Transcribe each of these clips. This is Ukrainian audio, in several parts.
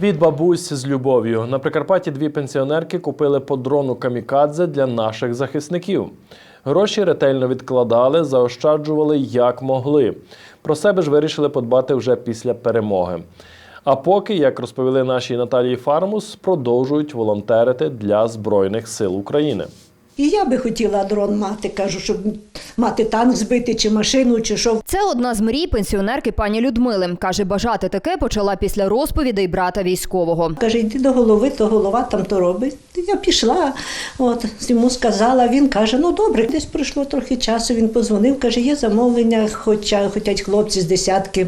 Від бабусь з любов'ю на Прикарпатті дві пенсіонерки купили по дрону камікадзе для наших захисників. Гроші ретельно відкладали, заощаджували як могли. Про себе ж вирішили подбати вже після перемоги. А поки, як розповіли нашій Наталії Фармус, продовжують волонтерити для Збройних сил України. І я би хотіла дрон мати, кажу, щоб мати танк збити, чи машину, чи що. Це одна з мрій пенсіонерки пані Людмили. Каже, бажати таке почала після розповідей брата військового. Каже, йди до голови, то голова там то робить. Я пішла, от йому сказала. Він каже: ну добре, десь пройшло трохи часу. Він позвонив, каже, є замовлення, хоча хотять хлопці з десятки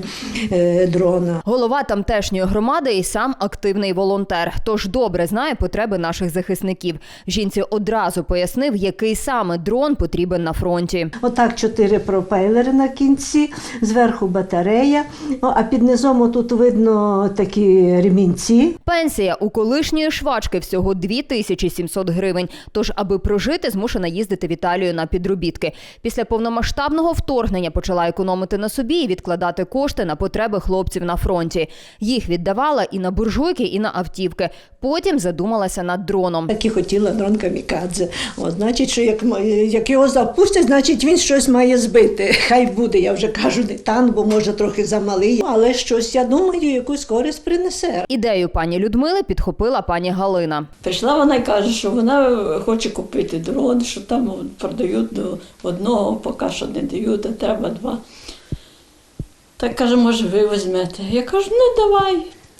е, дрона. Голова тамтешньої громади і сам активний волонтер. Тож добре знає потреби наших захисників. Жінці одразу пояснив, який саме дрон потрібен на фронті. Отак чотири пропелери на кінці, зверху батарея, а під низом тут видно такі ремінці. Пенсія у колишньої швачки всього 2700 гривень. Тож, аби прожити, змушена їздити в Італію на підробітки. Після повномасштабного вторгнення почала економити на собі і відкладати кошти на потреби хлопців на фронті. Їх віддавала і на буржуйки, і на автівки. Потім задумалася над дроном. Так і хотіла дрон камікадзе. Значить, що як, як його запустять, значить він щось має збити. Хай буде, я вже кажу, не танк, бо може трохи замалий, але щось, я думаю, якусь користь принесе. Ідею пані Людмили підхопила пані Галина. Прийшла вона і каже, що вона хоче купити дрон, що там продають до одного, поки що не дають, а треба два. Так каже, може, ви візьмете. Я кажу, ну давай,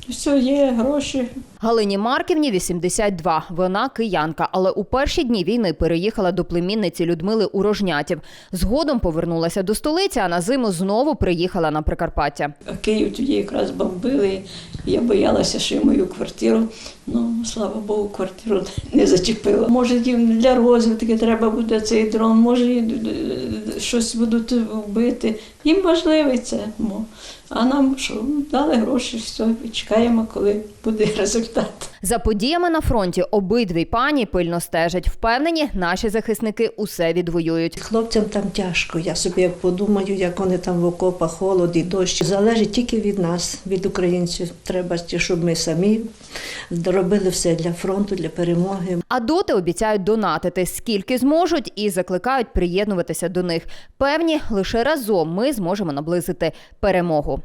все, є гроші, Галині Марківні 82. Вона киянка, але у перші дні війни переїхала до племінниці Людмили у Рожнятів. Згодом повернулася до столиці, а на зиму знову приїхала на Прикарпаття. Київ тоді якраз бомбили. Я боялася, що мою квартиру. Ну, слава Богу, квартиру не зачепила. Може, їм для розвідки треба буде цей дрон, може, е, щось будуть вбити. Їм важливий це. мо. А нам що, дали гроші, все, і чекаємо, коли буде результат. За подіями на фронті обидві пані пильно стежать. Впевнені, наші захисники усе відвоюють. Хлопцям там тяжко. Я собі подумаю, як вони там в окопах, холод і дощ. Залежить тільки від нас, від українців. Треба, щоб ми самі робили все для фронту, для перемоги. А доти обіцяють донатити скільки зможуть і закликають приєднуватися до них. Певні, лише разом ми зможемо наблизити перемогу.